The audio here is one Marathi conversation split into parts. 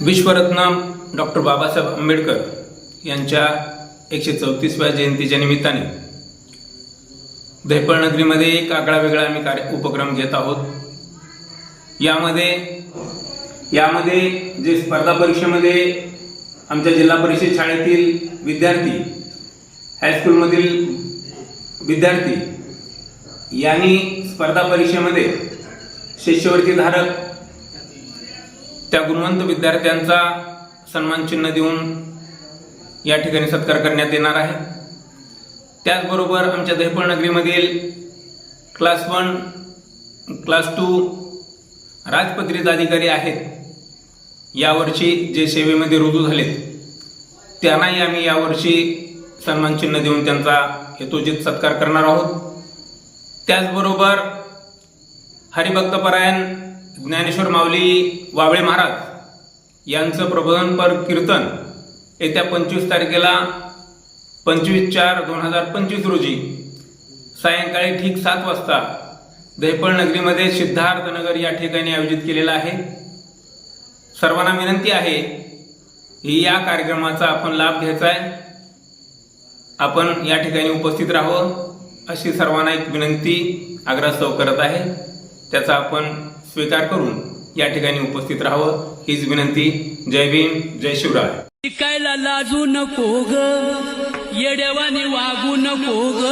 विश्वरत्न डॉक्टर बाबासाहेब आंबेडकर यांच्या एकशे चौतीसव्या जयंतीच्या निमित्ताने दहिपळ एक आगळा वेगळा आम्ही कार्य उपक्रम घेत आहोत. यामध्ये यामध्ये जे स्पर्धा परीक्षेमध्ये आमच्या जिल्हा परिषद शाळेतील विद्यार्थी हायस्कूलमधील विद्यार्थी यांनी स्पर्धा परीक्षेमध्ये शिष्यवृत्तीधारक त्या गुणवंत विद्यार्थ्यांचा सन्मान चिन्ह देऊन या ठिकाणी सत्कार करण्यात येणार आहे. त्याचबरोबर आमच्या दहिपळ नगरीमधील क्लास वन क्लास टू राजपत्रित अधिकारी आहेत. यावर्षी जे सेवेमध्ये रुजू झालेत त्यांनाही आम्ही यावर्षी सन्मान चिन्ह देऊन त्यांचा हेतुजित सत्कार करणार आहोत. त्याचबरोबर हरिभक्तपरायण ज्ञानेश्वर माऊली वावळे महाराज यांचं प्रबोधनपर कीर्तन येत्या पंचवीस तारखेला पंचवीस चार दोन हजार पंचवीस रोजी सायंकाळी ठीक सात वाजता दहिपळ नगरीमध्ये सिद्धार्थनगर या ठिकाणी आयोजित केलेला आहे. सर्वांना विनंती आहे की या कार्यक्रमाचा आपण लाभ घ्यायचा आहे. आपण या ठिकाणी उपस्थित राहावं अशी सर्वांना एक विनंती आग्रहसह करत आहे. त्याचा आपण स्वीकार करून या ठिकाणी उपस्थित राहावं हीच विनंती. जय भीम जय शिवराय. शिकायला लाजू नको ग येडेवानी वागू नको ग.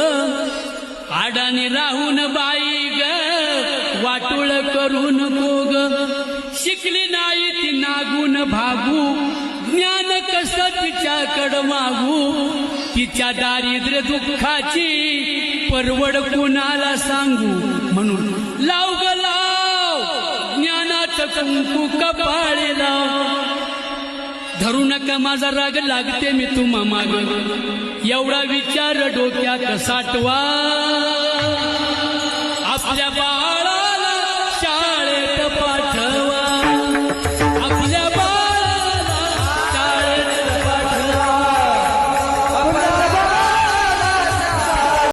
आडाने राहून बाई ग वाटुळ करू नको ग. शिकली नाही ती नागून भागू ज्ञान कस तिच्याकड मागू? तिच्या दारिद्र्य दुःखाची परवड कुणाला सांगू? म्हणून कुंकू कपाळे धरू नका माझा राग लागते मी तुम्हा माग. एवढा विचार डोक्यात साठवा. आपल्या बा